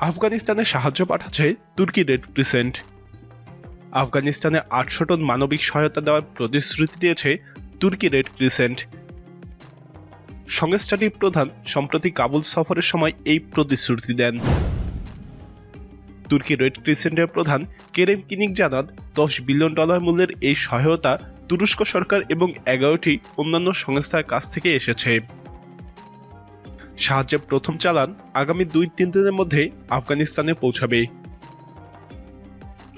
আফগানিস্তানে সাহায্য পাঠাচ্ছে তুর্কি রেড ক্রিসেন্ট। আফগানিস্তানে আটশো টন মানবিক সহায়তা দেওয়ার প্রতিশ্রুতি দিয়েছে তুর্কি রেড ক্রিসেন্ট। সংস্থাটির প্রধান সম্প্রতি কাবুল সফরের সময় এই প্রতিশ্রুতি দেন। তুর্কি রেড ক্রিসেন্টের প্রধান কেরেম কিনিক জানান, দশ বিলিয়ন ডলার মূল্যের এই সহায়তা তুরস্ক সরকার এবং এগারোটি অন্যান্য সংস্থার কাছ থেকে এসেছে। সাহায্যের প্রথম চালান আগামী দুই তিন দিনের মধ্যে আফগানিস্তানে পৌঁছাবে।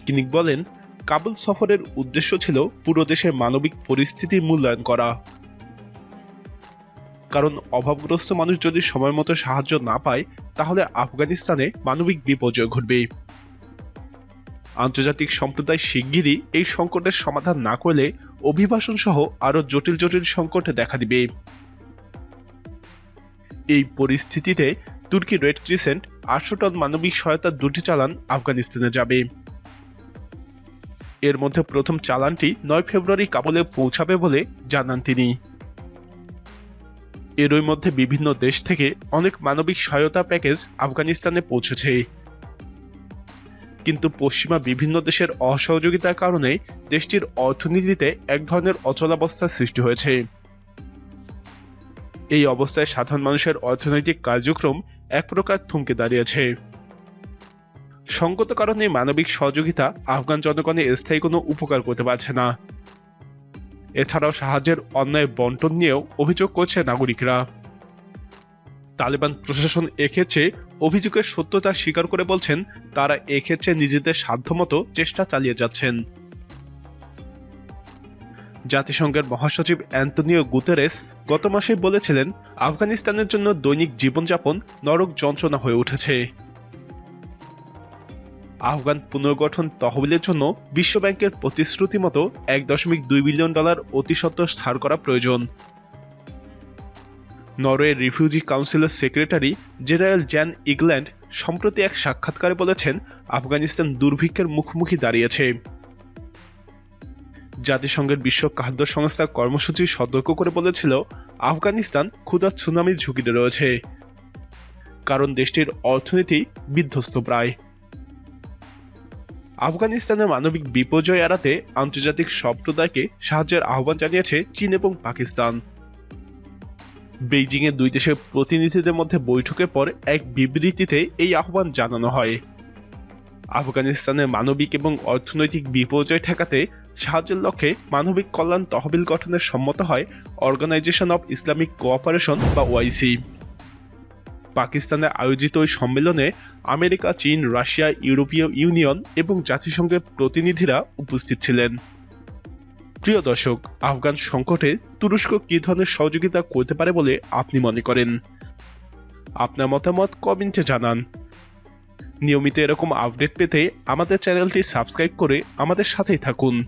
কিনিক বলেন, কাবুল সফরের উদ্দেশ্য ছিল পুরো দেশের মানবিক পরিস্থিতি মূল্যায়ন করা। কারণ অভাবগ্রস্ত মানুষ যদি সময় মতো সাহায্য না পায়, তাহলে আফগানিস্তানে মানবিক বিপর্যয় ঘটবে। আন্তর্জাতিক সম্প্রদায় শিগগিরই এই সংকটের সমাধান না করলে অভিবাসন সহ আরও জটিল জটিল সংকটে দেখা দিবে। এই পরিস্থিতিতে তুর্কি রেড ক্রিসেন্ট আটশো টন মানবিক সহায়তার দুটি চালান আফগানিস্তানে যাবে। এর মধ্যে প্রথম চালানটি নয় ফেব্রুয়ারি কাবুলে পৌঁছাবে বলে জানান তিনি। এরই মধ্যে বিভিন্ন দেশ থেকে অনেক মানবিক সহায়তা প্যাকেজ আফগানিস্তানে পৌঁছেছে। কিন্তু পশ্চিমা বিভিন্ন দেশের অসহযোগিতার কারণে দেশটির অর্থনীতিতে এক ধরনের অচলাবস্থার সৃষ্টি হয়েছে। এই অবস্থায় সাধারণ মানুষের অর্থনৈতিক কার্যক্রম এক প্রকার থমকে দাঁড়িয়েছে। সঙ্গত কারণে মানবিক সহযোগিতা আফগান জনগণের স্থায়ী কোনো উপকার করতে পারছে না। এছাড়াও সাহায্যের অন্যায় বন্টন নিয়েও অভিযোগ করছে নাগরিকরা। তালেবান প্রশাসন এক্ষেত্রে অভিযোগের সত্যতা স্বীকার করে বলছেন, তারা এক্ষেত্রে নিজেদের সাধ্যমতো চেষ্টা চালিয়ে যাচ্ছেন। জাতিসংঘের মহাসচিব অ্যান্তনিও গুতেরেস গত মাসে বলেছিলেন, আফগানিস্তানের জন্য দৈনিক জীবনযাপন নরক যন্ত্রণা হয়ে উঠেছে। আফগান পুনর্গঠন তহবিলের জন্য বিশ্বব্যাংকের প্রতিশ্রুতি মতো এক দশমিক দুই বিলিয়ন ডলার অতি সত্ত্বর ছাড় করা প্রয়োজন। নরওয়ে রিফিউজি কাউন্সিলের সেক্রেটারি জেনারেল জ্যান ইগল্যান্ড সম্প্রতি এক সাক্ষাৎকারে বলেছেন, আফগানিস্তান দুর্ভিক্ষের মুখোমুখি দাঁড়িয়েছে। জাতিসংঘের বিশ্ব খাদ্য সংস্থার কর্মসূচি সতর্ক করে বলেছিল, আফগানিস্তান ক্ষুধা সুনামির ঝুঁকিতে রয়েছে, কারণ দেশটির অর্থনীতি বিধ্বস্ত প্রায়। আফগানিস্তানে মানবিক বিপর্যয় এড়াতে আন্তর্জাতিক সম্প্রদায়কে সাহায্যের আহ্বান জানিয়েছে চীন এবং পাকিস্তান। বেইজিংয়ে দুই দেশের প্রতিনিধিদের মধ্যে বৈঠকের পর এক বিবৃতিতে এই আহ্বান জানানো হয়। আফগানিস্তানের মানবিক এবং অর্থনৈতিক বিপর্যয় ঠেকাতে সাহায্যের লক্ষ্যে মানবিক কল্যাণ তহবিল গঠনের সম্মত হয় অর্গানাইজেশন অব ইসলামিক কোঅপারেশন বা ওআইসি পাকিস্তানে আয়োজিত ওই সম্মেলনে আমেরিকা, চীন, রাশিয়া, ইউরোপীয় ইউনিয়ন এবং জাতিসংঘের প্রতিনিধিরা উপস্থিত ছিলেন। প্রিয় দর্শক, আফগান সংকটে তুরস্ক কী ধরনের সহযোগিতা করতে পারে বলে আপনি মনে করেন? আপনার মতামত কমেন্টে জানান। নিয়মিত এরকম আপডেট পেতে আমাদের চ্যানেলটি সাবস্ক্রাইব করে আমাদের সাথেই থাকুন।